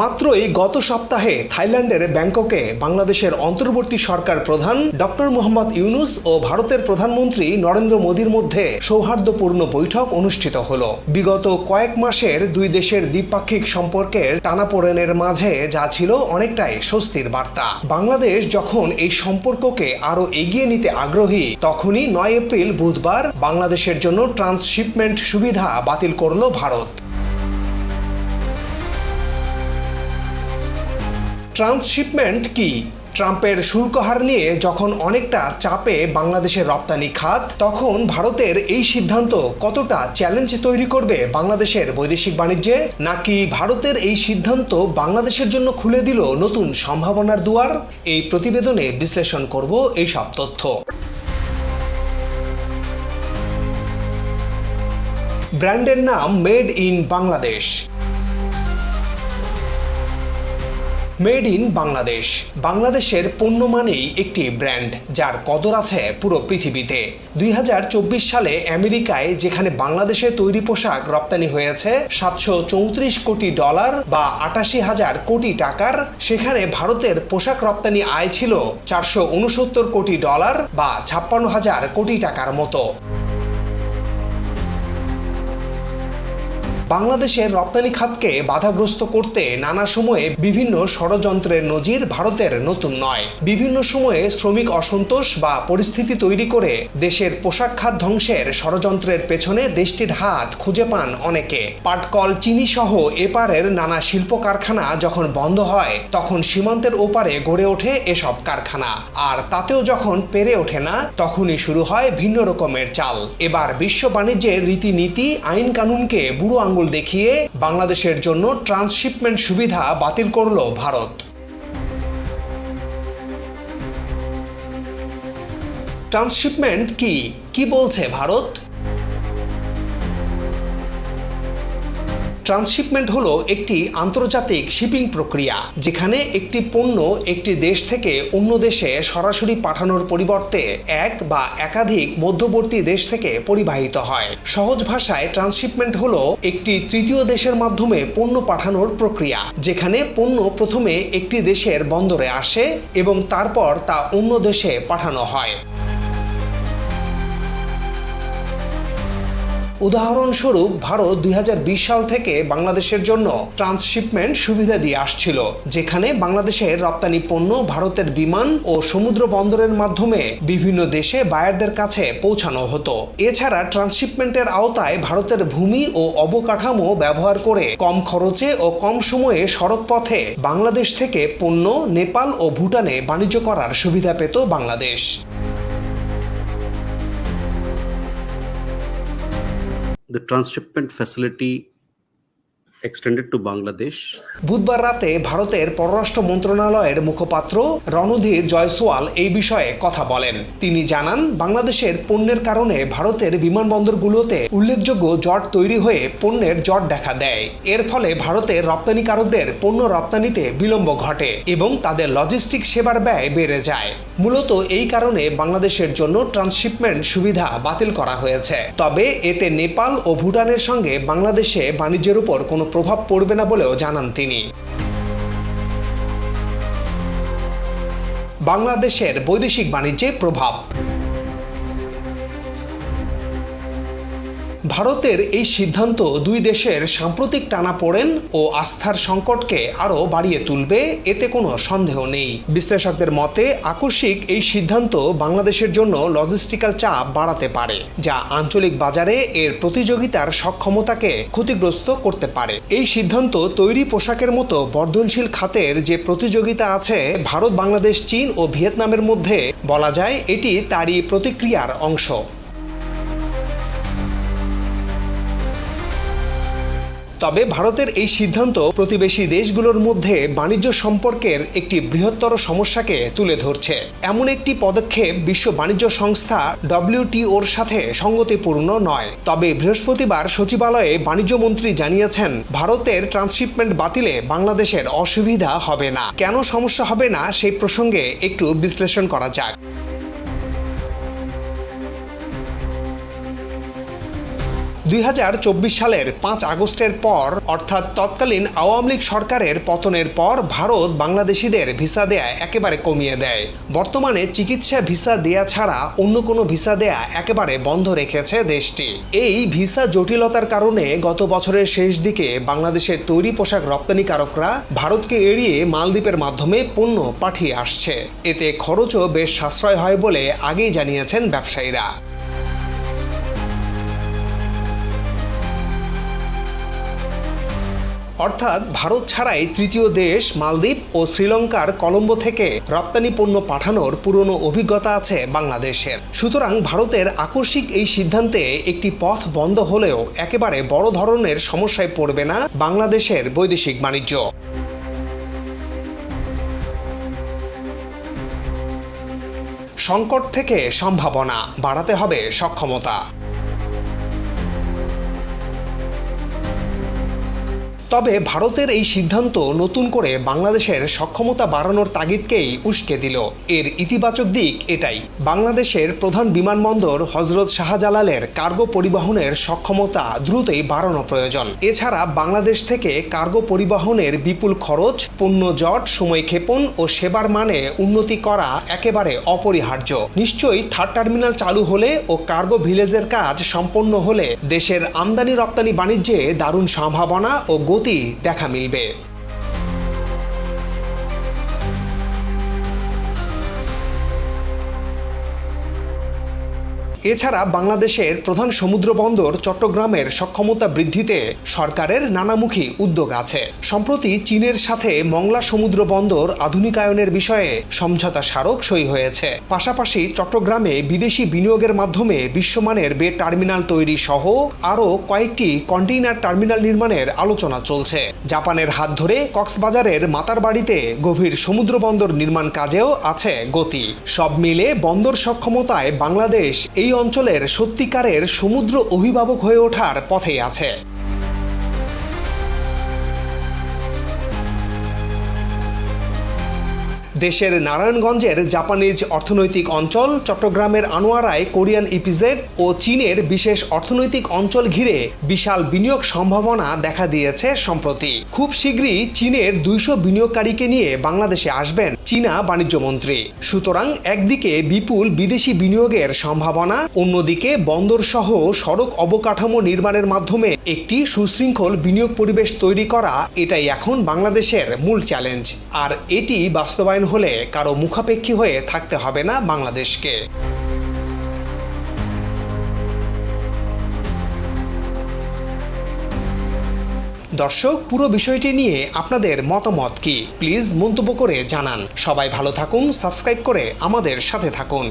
মাত্রই গত সপ্তাহে থাইল্যান্ডের ব্যাংককে বাংলাদেশের অন্তর্বর্তী সরকার প্রধান ডক্টর মোহাম্মদ ইউনুস ও ভারতের প্রধানমন্ত্রী নরেন্দ্র মোদীর মধ্যে সৌহার্দ্যপূর্ণ বৈঠক অনুষ্ঠিত হল। বিগত কয়েক মাসের দুই দেশের দ্বিপাক্ষিক সম্পর্কের টানাপোড়েনের মাঝে যা ছিল অনেকটাই স্বস্তির বার্তা। বাংলাদেশ যখন এই সম্পর্ককে আরও এগিয়ে নিতে আগ্রহী, তখনই নয় এপ্রিল বুধবার বাংলাদেশের জন্য ট্রান্সশিপমেন্ট সুবিধা বাতিল করল ভারত। ট্রান্সশিপমেন্ট কি? ট্রাম্পের শুল্ক হার নিয়ে যখন অনেকটা চাপে বাংলাদেশের রপ্তানি খাত, তখন ভারতের এই সিদ্ধান্ত কতটা চ্যালেঞ্জ তৈরি করবে বাংলাদেশের বৈদেশিক বাণিজ্যে? নাকি ভারতের এই সিদ্ধান্ত বাংলাদেশের জন্য খুলে দিল নতুন সম্ভাবনার দুয়ার? এই প্রতিবেদনে বিশ্লেষণ করব এই সব তথ্য। ব্র্যান্ডের নাম made in Bangladesh. Made in Bangladesh. বাংলাদেশের পণ্য মানেই একটি ব্র্যান্ড, যার কদর আছে পুরো পৃথিবীতে। দুই হাজার চব্বিশ সালে আমেরিকায় যেখানে বাংলাদেশে তৈরি পোশাক রপ্তানি হয়েছে, সাতশো চৌত্রিশ কোটি ডলার বা আটাশি হাজার কোটি টাকার, সেখানে ভারতের পোশাক রপ্তানি আয় ছিল চারশো উনসত্তর কোটি ডলার বা ছাপ্পান্ন হাজার কোটি টাকার মতো। বাংলাদেশের রপ্তানি খাতকে বাধাগ্রস্ত করতে নানা সময়ে বিভিন্ন ষড়যন্ত্রের নজির ভারতের নতুন নয়। বিভিন্ন সময়ে শ্রমিক অসন্তোষ বা পরিস্থিতি তৈরি করে দেশের পোশাক খাত ধ্বংসের ষড়যন্ত্রের পেছনে দেশটির হাত খুঁজে পান অনেকে। পাটকল চিনি সহ এপারের নানা শিল্প কারখানা যখন বন্ধ হয়, তখন সীমান্তের ওপারে গড়ে ওঠে এসব কারখানা। আর তাতেও যখন পেরে ওঠে না, তখনই শুরু হয় ভিন্ন রকমের চাল। এবার বিশ্ব বাণিজ্যের রীতিনীতি, আইন কানুনকে বুড়ো আঙ্গুল দেখিয়ে বাংলাদেশের জন্য ট্রান্সশিপমেন্ট সুবিধা বাতিল করল ভারত। ট্রান্সশিপমেন্ট কি? কি বলছে ভারত? ট্রান্সশিপমেন্ট হলো একটি আন্তর্জাতিক শিপিং প্রক্রিয়া, যেখানে একটি পণ্য একটি দেশ থেকে অন্য দেশে সরাসরি পাঠানোর পরিবর্তে এক বা একাধিক মধ্যবর্তী দেশ থেকে পরিবাহিত হয়। সহজ ভাষায় ট্রান্সশিপমেন্ট হলো একটি তৃতীয় দেশের মাধ্যমে পণ্য পাঠানোর প্রক্রিয়া, যেখানে পণ্য প্রথমে একটি দেশের বন্দরে আসে এবং তারপর তা অন্য দেশে পাঠানো হয়। উদাহরণস্বরূপ ভারত দুই হাজার বিশ সাল থেকে বাংলাদেশের জন্য ট্রান্সশিপমেন্ট সুবিধা দিয়ে আসছিল, যেখানে বাংলাদেশের রপ্তানি পণ্য ভারতের বিমান ও সমুদ্র বন্দরের মাধ্যমে বিভিন্ন দেশে বায়ারদের কাছে পৌঁছানো হতো। এছাড়া ট্রান্সশিপমেন্টের আওতায় ভারতের ভূমি ও অবকাঠামো ব্যবহার করে কম খরচে ও কম সময়ে সড়ক পথে বাংলাদেশ থেকে পণ্য, নেপাল ও ভুটানে বাণিজ্য করার সুবিধা পেত Bangladesh. The transshipment facility extended to Bangladesh. বুধবার রাতে ভারতের পররাষ্ট্র মন্ত্রণালয়ের মুখপাত্র রণধীর জয়সওয়াল এই বিষয়ে কথা বলেন। তিনি জানান, বাংলাদেশের পণ্যের কারণে ভারতের বিমানবন্দরগুলোতে উল্লেখযোগ্য জট তৈরি হয়ে পণ্যের জট দেখা দেয়। এর ফলে ভারতের রপ্তানিকারকদের পণ্য রপ্তানিতে বিলম্ব ঘটে এবং তাদের লজিস্টিক সেবার ব্যয় বেড়ে যায়। মূলত এই কারণে বাংলাদেশের জন্য ট্রান্সশিপমেন্ট সুবিধা বাতিল করা হয়েছে। তবে এতে নেপাল ও ভুটানের সঙ্গে বাংলাদেশে বাণিজ্যের উপর কোনো প্রভাব পড়বে না বলেও জানান তিনি। বাংলাদেশের বৈদেশিক বাণিজ্যে প্রভাব। ভারতের এই সিদ্ধান্ত দুই দেশের সাম্প্রতিক টানাপোড়েন ও আস্থার সংকটকে আরও বাড়িয়ে তুলবে, এতে কোনো সন্দেহ নেই। বিশ্লেষকদের মতে, আকস্মিক এই সিদ্ধান্ত বাংলাদেশের জন্য লজিস্টিক্যাল চাপ বাড়াতে পারে, যা আঞ্চলিক বাজারে এর প্রতিযোগিতার সক্ষমতাকে ক্ষতিগ্রস্ত করতে পারে। এই সিদ্ধান্ত তৈরি পোশাকের মতো বর্ধনশীল খাতের যে প্রতিযোগিতা আছে, ভারত, বাংলাদেশ, চীন ও ভিয়েতনামের মধ্যে, বলা যায় এটি তারই প্রতিক্রিয়ার অংশ। তবে ভারতের এই সিদ্ধান্ত প্রতিবেশী দেশগুলোর মধ্যে বাণিজ্য সম্পর্কের একটি বৃহত্তর সমস্যাকে তুলে ধরছে। এমন একটি পদক্ষেপ বিশ্ব বাণিজ্য সংস্থা ডব্লিউটিওর সাথে সঙ্গতিপূর্ণ নয়। তবে বৃহস্পতিবার সচিবালয়ে বাণিজ্যমন্ত্রী জানিয়েছেন, ভারতের ট্রান্সশিপমেন্ট বাতিলে বাংলাদেশের অসুবিধা হবে না। কেন সমস্যা হবে না সেই প্রসঙ্গে একটু বিশ্লেষণ করা যাক। দুই হাজার চব্বিশ সালের পাঁচ আগস্টের পর, অর্থাৎ তৎকালীন আওয়ামী লীগ সরকারের পতনের পর, ভারত বাংলাদেশিদের ভিসা দেয়া একেবারে কমিয়ে দেয়। বর্তমানে চিকিৎসা ভিসা দেয়া ছাড়া অন্য কোনো ভিসা দেয়া একেবারে বন্ধ রেখেছে দেশটি। এই ভিসা জটিলতার কারণে গত বছরের শেষ দিকে বাংলাদেশের তৈরি পোশাক রপ্তানিকারকরা ভারতকে এড়িয়ে মালদ্বীপের মাধ্যমে পণ্য পাঠিয়ে আসছে। এতে খরচও বেশ সাশ্রয় হয় বলে আগেই জানিয়েছেন ব্যবসায়ীরা। অর্থাৎ ভারত ছাড়াই তৃতীয় দেশ মালদ্বীপ ও শ্রীলঙ্কার কলম্বো থেকে রপ্তানি পণ্য পাঠানোর পুরনো অভিজ্ঞতা আছে বাংলাদেশের। সুতরাং ভারতের আকস্মিক এই সিদ্ধান্তে একটি পথ বন্ধ হলেও একেবারে বড় ধরনের সমস্যায় পড়বে না বাংলাদেশের বৈদেশিক বাণিজ্য। সংকট থেকে সম্ভাবনা বাড়াতে হবে সক্ষমতা। তবে ভারতের এই সিদ্ধান্ত নতুন করে বাংলাদেশের সক্ষমতা বাড়ানোর তাগিদকেই উস্কে দিল। এর ইতিবাচক দিক এটাই। বাংলাদেশের প্রধান বিমানবন্দর হজরত শাহজালালের কার্গো পরিবহনের সক্ষমতা দ্রুতই বাড়ানো প্রয়োজন। এছাড়া বাংলাদেশ থেকে কার্গো পরিবহনের বিপুল খরচ, পণ্য জট সময়ক্ষেপণ ও সেবার মানে উন্নতি করা একেবারে অপরিহার্য। নিশ্চয়ই থার্ড টার্মিনাল চালু হলে ও কার্গো ভিলেজের কাজ সম্পন্ন হলে দেশের আমদানি রপ্তানি বাণিজ্যে দারুণ সম্ভাবনা ও গতি দেখা মিলবে। এছাড়া বাংলাদেশের প্রধান সমুদ্র বন্দর চট্টগ্রামের সক্ষমতা বৃদ্ধিতে সরকারের নানামুখী উদ্যোগ আছে। সম্প্রতি চীনের সাথে মংলা সমুদ্র বন্দর আধুনিকায়নের বিষয়ে সমঝোতা স্মারক সই হয়েছে। পাশাপাশি চট্টগ্রামে বিদেশি বিনিয়োগের মাধ্যমে বিশ্বমানের বে টার্মিনাল তৈরি সহ আরও কয়েকটি কন্টেইনার টার্মিনাল নির্মাণের আলোচনা চলছে। জাপানের হাত ধরে কক্সবাজারের মাতারবাড়িতে গভীর সমুদ্র বন্দর নির্মাণ কাজেও আছে গতি। সব মিলে বন্দর সক্ষমতায় বাংলাদেশ এই অঞ্চলের সত্যিকারের সমুদ্র অভিভাবক হয়ে ওঠার পথেই আছে। দেশের নারায়ণগঞ্জের জাপানিজ অর্থনৈতিক অঞ্চল, চট্টগ্রামের আনোয়ারায় কোরিয়ান ইপিজেড ও চীনের বিশেষ অর্থনৈতিক অঞ্চল ঘিরে বিশাল বিনিয়োগ সম্ভাবনা দেখা দিয়েছে সম্প্রতি। খুব শীঘ্রই চীনের দুইশো বিনিয়োগকারীকে নিয়ে বাংলাদেশে আসবেন চীনা বাণিজ্য মন্ত্রী। সুতরাং একদিকে বিপুল বিদেশি বিনিয়োগের সম্ভাবনা, অন্যদিকে বন্দর সহ সড়ক অবকাঠামো নির্মাণের মাধ্যমে একটি সুশৃঙ্খল বিনিয়োগ পরিবেশ তৈরি করা এটাই এখন বাংলাদেশের মূল চ্যালেঞ্জ। আর এটি বাস্তবায়ন হলে কারও মুখাপেক্ষী হয়ে থাকতে হবে না বাংলাদেশকে। দর্শক, পুরো বিষয়টি নিয়ে আপনাদের মতামত কি? প্লিজ মন্তব্য করে জানান। সবাই ভালো থাকুন, সাবস্ক্রাইব করে আমাদের সাথে থাকুন।